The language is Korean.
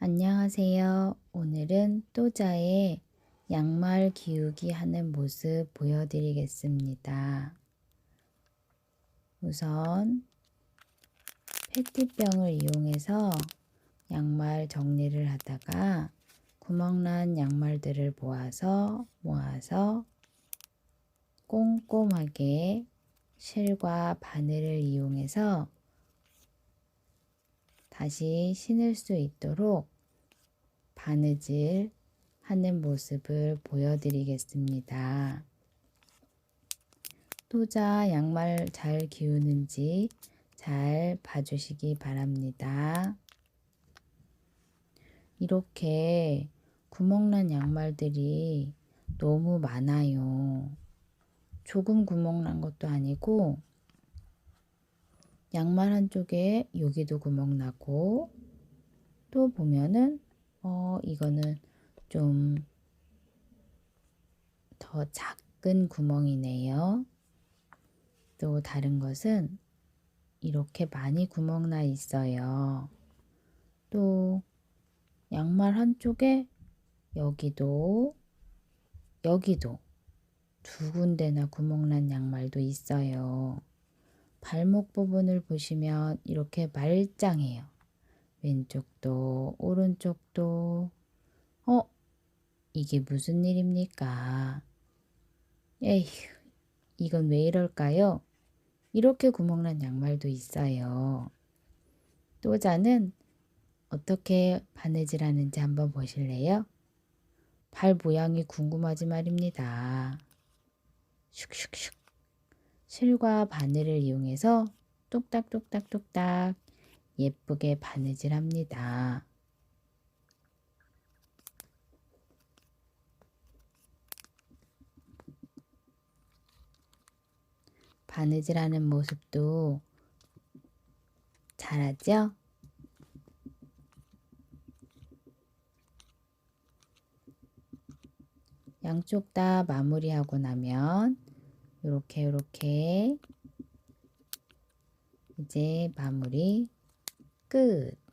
안녕하세요. 오늘은 또자의 양말 기우기 하는 모습 보여드리겠습니다. 우선 페티병을 이용해서 양말 정리를 하다가 구멍난 양말들을 모아서 모아서 꼼꼼하게 실과 바늘을 이용해서 다시 신을 수 있도록 바느질 하는 모습을 보여드리겠습니다. 또자 양말 잘 기우는지 잘 봐주시기 바랍니다. 이렇게 구멍난 양말들이 너무 많아요. 조금 구멍난 것도 아니고 양말 한쪽에 여기도 구멍 나고 또 보면은 어 이거는 좀 더 작은 구멍이네요. 또 다른 것은 이렇게 많이 구멍 나 있어요. 또 양말 한쪽에 여기도 여기도 두 군데나 구멍난 양말도 있어요. 발목 부분을 보시면 이렇게 말짱해요. 왼쪽도 오른쪽도 어? 이게 무슨 일입니까? 에휴, 이건 왜 이럴까요? 이렇게 구멍난 양말도 있어요. 또자는 어떻게 바느질하는지 한번 보실래요? 발 모양이 궁금하지 말입니다. 슉슉슉. 실과 바늘을 이용해서 똑딱똑딱똑딱 예쁘게 바느질 합니다. 바느질하는 모습도 잘하죠? 양쪽 다 마무리하고 나면 이렇게 이렇게 이제 마무리 끝.